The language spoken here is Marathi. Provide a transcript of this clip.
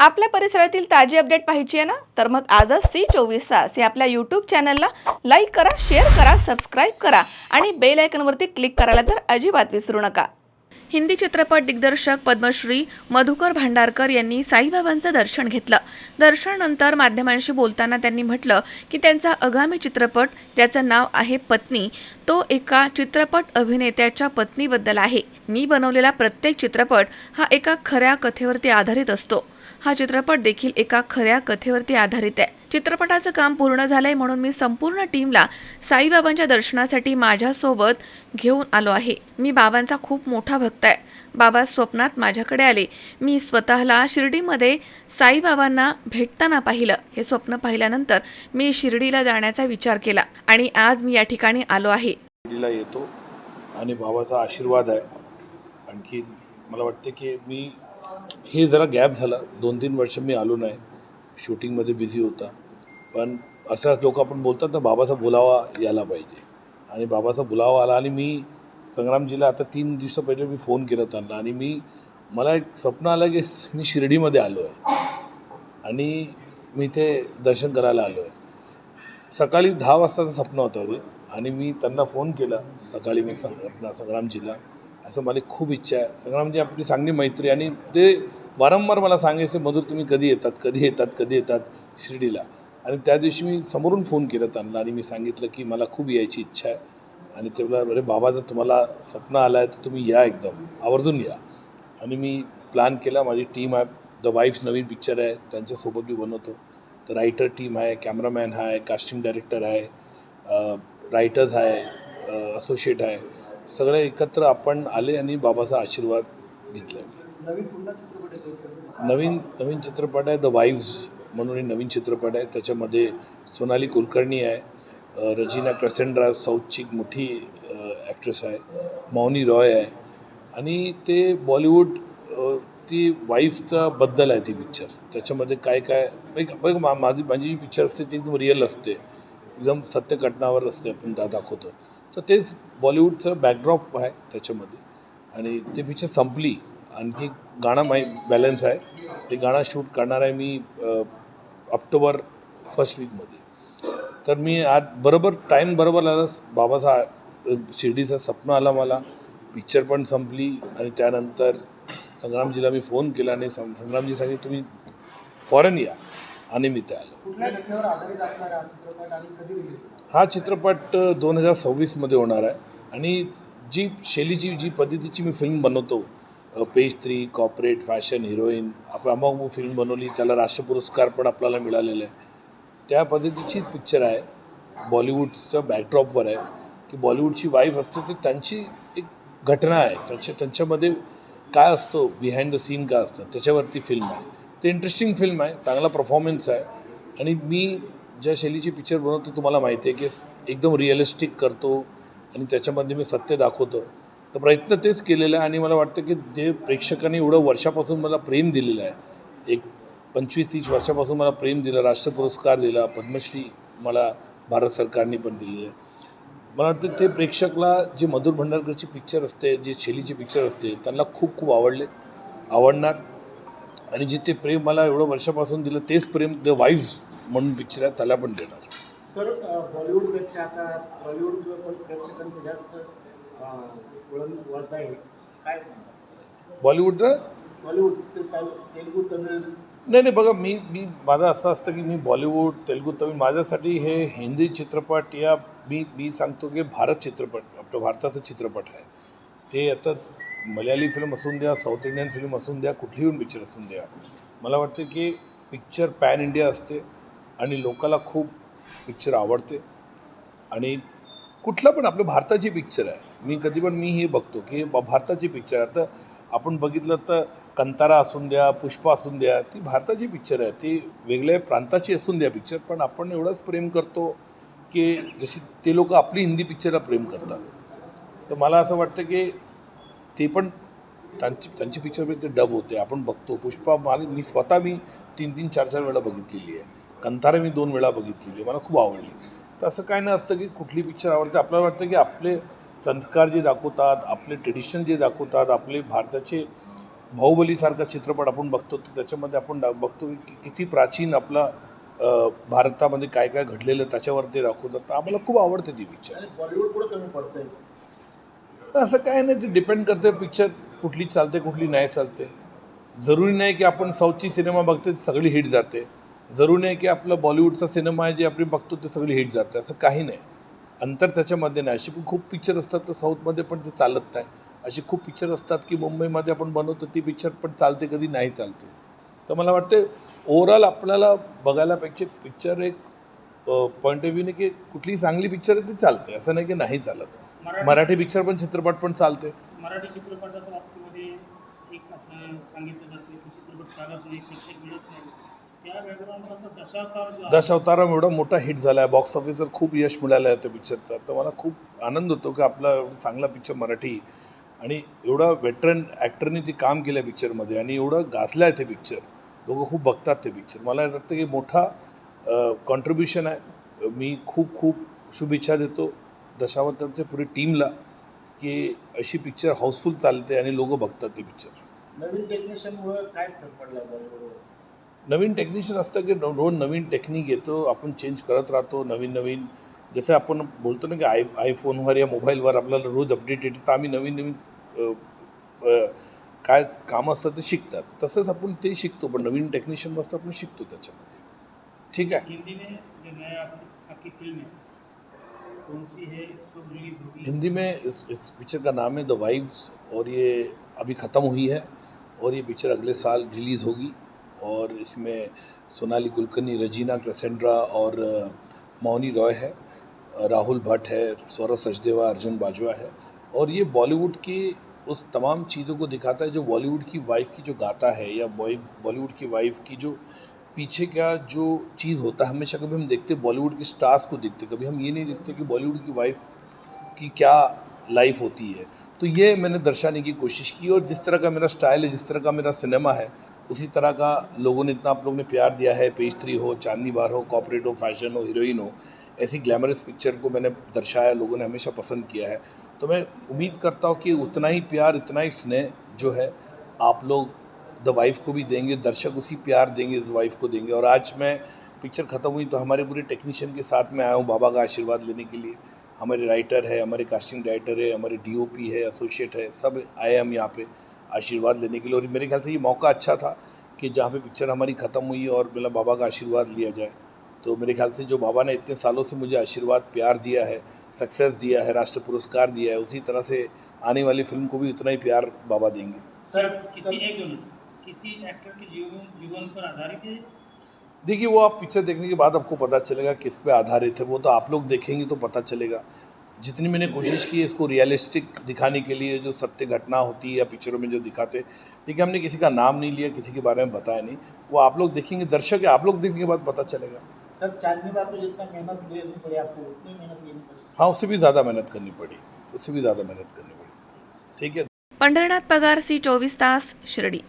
आपल्या परिसरातील ताजी अपडेट पाहिजे आहे ना? तर मग आजच सी चोवीस तास या आपल्या यूट्यूब चॅनलला लाईक करा शेअर करा सबस्क्राईब करा आणि बेल आयकनवरती क्लिक करायला तर अजिबात विसरू नका. हिंदी चित्रपट दिग्दर्शक पद्मश्री मधुकर भांडारकर यांनी साईबाबांचं दर्शन घेतलं. दर्शनानंतर माध्यमांशी बोलताना त्यांनी म्हटलं की त्यांचा आगामी चित्रपट ज्याचं नाव आहे पत्नी तो एका चित्रपट अभिनेत्याच्या पत्नीबद्दल आहे. मी बनवलेला प्रत्येक चित्रपट हा एका खऱ्या कथेवरती आधारित असतो. हा चित्रपट देखील एका खऱ्या कथेवरती आधारित आहे. चित्रपटाचं काम पूर्ण झालंय म्हणून मी संपूर्ण टीमला साईबाबांच्या दर्शनासाठी माझ्यासोबत घेऊन आलो आहे. मी बाबांचा खूप मोठा भक्त आहे. बाबा स्वप्नात माझ्याकडे आले. मी स्वतःला शिर्डीमध्ये साईबाबांना भेटताना पाहिलं. हे स्वप्न पाहिल्यानंतर मी शिर्डीला जाण्याचा विचार केला आणि आज मी या ठिकाणी आलो आहे. शिर्डीला येतो आणि बाबाचा आशीर्वाद आहे. आणखी मला वाटते की मी हे जरा गॅप झाला. दोन तीन वर्ष मी आलो नाही. शूटिंगमध्ये बिझी होता. पण अशाच लोक आपण बोलतात ना बाबाचा बोलावा यायला पाहिजे. आणि बाबाचा बोलावा आला आणि मी संग्रामजीला आता तीन दिवसा पहिले मी फोन केला त्यांना आणि मी मला एक स्वप्न आलं की मी शिर्डीमध्ये आलो आहे. आणि मी इथे दर्शन करायला आलो आहे. सकाळी दहा वाजताचं स्वप्न होतं ते. आणि मी त्यांना फोन केला. सकाळी मी संग्राम संग्रामजीला. असं मला खूप इच्छा आहे. संग्रामजी म्हणजे आपली चांगली मैत्री आणि ते वारंवार मला सांगायचे मधुर तुम्ही कधी येतात? कधी येतात? कधी येतात? शिर्डीला. आणि त्या दिवशी मी समोरून फोन केला त्यांना आणि मी सांगितलं की मला खूप यायची इच्छा आहे. आणि ते बोला अरे बाबा जर तुम्हाला स्वप्न आलं आहे तर तुम्ही या एकदम. आवर्जून या. आणि मी प्लॅन केला माझी टीम आहे. द वाईफ्स नवीन पिक्चर आहे. त्यांच्यासोबत मी बनवतो. तर रायटर टीम आहे. कॅमेरामॅन आहे. कास्टिंग डायरेक्टर आहे. रायटर्स आहे. असोशिएट आहे. सगळे एकत्र आपण आले आणि बाबाचा आशीर्वाद घेतला. नवीन नवीन चित्रपट आहे द वाईव्ज म्हणून एक नवीन चित्रपट आहे. त्याच्यामध्ये सोनाली कुलकर्णी आहे. रजिना क्रसेंड्रा साऊथची एक मोठी ॲक्ट्रेस आहे. मौनी रॉय आहे. आणि ते बॉलिवूड ती वाईफचा बद्दल आहे ती पिक्चर त्याच्यामध्ये काय काय बघ मा माझी माझी जी पिक्चर असते ती एकदम रिअल असते. एकदम सत्य घटनावर असते आपण दा दाखवतो. तर तेच बॉलिवूडचं बॅकड्रॉप आहे त्याच्यामध्ये. आणि ते पिक्चर संपली. आणखी गाणं माही बॅलन्स आहे. ते गाणं शूट करणार आहे मी ऑक्टोबर फर्स्ट वीकमध्ये तर मी आज बरोबर टाईम बरोबर आला. बाबासाहेब शिर्डीचं स्वप्न आला मला. पिक्चर पण संपली. आणि त्यानंतर संग्रामजीला मी फोन केला आणि सं संग्रामजी सांगितले तुम्ही फॉरेन या. आणि मी ते आलो हा चित्रपट दोन हजार सव्वीसमध्ये होणार आहे. आणि जी शैलीची जी पद्धतीची मी फिल्म बनवतो page three corporate fashion heroine आपण अमोघ फिल्म बनवली त्याला राष्ट्र पुरस्कार पण आपल्याला मिळालेला आहे. त्या पद्धतीचीच पिक्चर आहे. बॉलिवूडचं बॅकड्रॉपवर आहे. की बॉलिवूडची वाईफ असते ती त्यांची एक घटना आहे. त्यांच्या त्यांच्यामध्ये काय असतो बिहाइंड द सीन काय असतं त्याच्यावरती फिल्म आहे. ते इंटरेस्टिंग फिल्म आहे चांगला परफॉर्मन्स आहे. आणि मी ज्या शैलीची पिक्चर बनवतो तुम्हाला माहिती आहे की एकदम रिअलिस्टिक करतो आणि त्याच्यामध्ये मी सत्य दाखवतो. तर प्रयत्न तेच केलेला आहे आणि मला वाटतं की जे प्रेक्षकांनी एवढं वर्षापासून मला प्रेम दिलेलं आहे एक पंचवीस तीस वर्षापासून मला प्रेम दिलं राष्ट्र पुरस्कार दिला पद्मश्री मला भारत सरकारने पण दिलेलं आहे. मला वाटतं ते प्रेक्षकला जे मधुर भंडारकरची पिक्चर असते जे शैलीची पिक्चर असते त्यांना खूप खूप आवडले आवडणार. आणि जे ते प्रेम मला एवढं वर्षापासून दिलं तेच प्रेम द वाईव्स म्हणून पिक्चर आहे त्याला पण देणार. सर बॉलिवूडपेक्षा आता बॉलिवूड प्रेक्षकांचं जास्त वळण आहे. काय बॉलिवूडचं बॉलिवूड तेलुगू तमिळ. नाही नाही बघा मी मी माझं असं असतं की मी बॉलिवूड तेलुगू तमिळ माझ्यासाठी हे हिंदी चित्रपट या मी मी सांगतो की भारत चित्रपट आपलं भारताचं चित्रपट आहे. ते आता मल्याळी फिल्म असून द्या साऊथ इंडियन फिल्म असून द्या कुठली पण पिक्चर असून द्या. मला वाटतं की पिक्चर पॅन इंडिया असते. आणि लोकाला खूप पिक्चर आवडते. आणि कुठला पण आपलं भारताची पिक्चर आहे. मी कधी पण मी हे बघतो की भारताची पिक्चर आता आपण बघितलं तर कंतारा असून द्या पुष्पा असून द्या ती भारताची पिक्चर आहे. ती वेगळ्या प्रांताची असून द्या पिक्चर पण आपण एवढंच प्रेम करतो की जशी ते लोक आपली हिंदी पिक्चरला प्रेम करतात. तर मला असं वाटतं की ते पण त्यांची त्यांची पिक्चर ते डब होते. आपण बघतो पुष्पा मला मी स्वतः मी तीन तीन चार चार वेळा बघितलेली आहे. कंतारा मी दोन वेळा बघितलेली आहे मला खूप आवडली. तर असं काय नाही असतं की कुठली पिक्चर आवडते. आपल्याला वाटतं की आपले संस्कार जे दाखवतात आपले ट्रेडिशन जे दाखवतात आपले भारताचे बाहुबलीसारखा चित्रपट आपण बघतो तर त्याच्यामध्ये आपण बघतो की किती प्राचीन आपला भारतामध्ये काय काय घडलेलं त्याच्यावर ते दाखवतात. तर आम्हाला खूप आवडते ती पिक्चर असं काय नाही ते डिपेंड करते पिक्चर कुठली चालते कुठली नाही चालते. जरुरी नाही की आपण साऊथची सिनेमा बघते सगळी हिट जाते. जरुरी नाही की आपलं बॉलिवूडचा सिनेमा आहे जे आपण बघतो ते सगळी हिट जाते असं काही नाही. अंतर त्याच्यामध्ये नाही. अशी पण खूप पिक्चर असतात तर साऊथमध्ये पण ते चालत नाही. अशी खूप पिक्चर असतात की मुंबईमध्ये आपण बनवतो ती पिक्चर पण चालते कधी नाही चालते. तर मला वाटते ओव्हरऑल आपल्याला बघायलापेक्षा पिक्चर एक पॉईंट ऑफ व्ह्यूने की कुठली चांगली पिक्चर आहे ती चालते. असं नाही की नाही चालत. मराठी पिक्चर पण चित्रपट पण चालते. मराठी चित्रपटाच्या बाबतीमध्ये एक असं सांगितलं जातं की चित्रपट चालत नाही प्रेक्षक मिळत नाही. दशावतारा एवढा मोठा हिट झाला आहे बॉक्स ऑफिसवर खूप यश मिळालं आहे त्या पिक्चरचा तर मला खूप आनंद होतो की आपला एवढा चांगला पिक्चर मराठी आणि एवढा वेटरन ॲक्टरनी ते काम केलं आहे पिक्चरमध्ये आणि एवढं गाजलं आहे ते पिक्चर लोक खूप बघतात ते पिक्चर मला वाटतं की मोठा कॉन्ट्रीब्युशन आहे. मी खूप खूप शुभेच्छा देतो दशावतारच्या पुरी टीमला की अशी पिक्चर हाऊसफुल चालते आणि लोक बघतात ते पिक्चर नवीन टेक्निशियनमुळे काय फरक पडला नवीन टेक्निशियन असतं की रोज नवीन टेक्निक येतो आपण चेंज करत राहतो नवीन नवीन. जसं आपण बोलतो ना की आय आयफोनवर या मोबाईलवर आपल्याला रोज अपडेट येते तर आम्ही नवीन नवीन काय कामं असतात ते शिकतात. तसंच आपण ते शिकतो पण नवीन टेक्निशियन बसतं आपण शिकतो त्याच्यामध्ये. ठीक है है होगी? हिंदी में इस इस पिक्चर का नाम है द वाइव्स और ये अभी ख़त्म हुई है और ये पिक्चर अगले साल रिलीज़ होगी। और इसमें सोनाली कुलकर्णी, रजीना क्रेसेंड्रा और मौनी रॉय है, राहुल भट्ट है, सौरभ सचदेवा, अर्जुन बाजवा है। और ये बॉलीवुड की उस तमाम चीज़ों को दिखाता है जो बॉलीवुड की वाइफ की जो गाता है या बॉलीवुड की वाइफ की जो पीछे का जो चीज़ होता है, हमेशा कभी हम देखते बॉलीवुड के स्टार्स को देखते, कभी हम ये नहीं देखते कि बॉलीवुड की वाइफ की क्या लाइफ होती है। तो ये मैंने दर्शाने की कोशिश की और जिस तरह का मेरा स्टाइल है, जिस तरह का मेरा सिनेमा है उसी तरह का लोगों ने इतना आप लोगों ने प्यार दिया है पेज थ्री हो चांदनी बार हो कॉपरेट हो फ़ैशन हो हीरोइन हो, ऐसी ग्लैमरस पिक्चर को मैंने दर्शाया, लोगों ने हमेशा पसंद किया है। तो मैं उम्मीद करता हूँ कि उतना ही प्यार, इतना ही स्नेह जो है, आप लोग द वाइफ को भी देंगे, दर्शक उसी प्यार देंगे द वाइफ को देंगे। और आज मैं पिक्चर ख़त्म हुई तो हमारे पूरे टेक्नीशियन के साथ में आया हूँ बाबा का आशीर्वाद लेने के लिए। हमारे राइटर है, हमारे कास्टिंग डायरेक्टर है, हमारे डीओपी है एसोसिएट है, सब आए हम यहाँ पे। आशीर्वाद लेने के लिए। और मेरे ख्याल से ये मौका अच्छा था कि जहाँ पे पिक्चर हमारी ख़त्म हुई और मतलब बाबा का आशीर्वाद लिया जाए। तो मेरे ख्याल से जो बाबा ने इतने सालों से मुझे आशीर्वाद प्यार दिया है सक्सेस दिया है राष्ट्र पुरस्कार दिया है उसी तरह से आने वाली फ़िल्म को भी उतना ही प्यार बाबा देंगे। सर किसी एक किसी एक्टर के जीवन जीवन पर आधारित है? देखिए वो आप पिक्चर देखने के बाद आपको पता चलेगा किस पे आधारित है। वो तो आप लोग देखेंगे तो पता चलेगा। जितनी मैंने कोशिश की इसको रियलिस्टिक दिखाने के लिए जो सत्य घटना होती है या पिक्चरों में जो दिखाते लेकिन हमने किसी का नाम नहीं लिया किसी के बारे में बताया नहीं वो आप लोग देखेंगे दर्शक आप लोग देखने के बाद पता चलेगा। सर चांदनी बार पे जितना मेहनत पड़ी आपको उतनी मेहनत पड़ी। हाँ उससे भी ज़्यादा मेहनत करनी पड़ी उससे भी ज़्यादा मेहनत करनी पड़ी ठीक है। पंढरनाथ पगार सी चोवीस तास शिर्डी।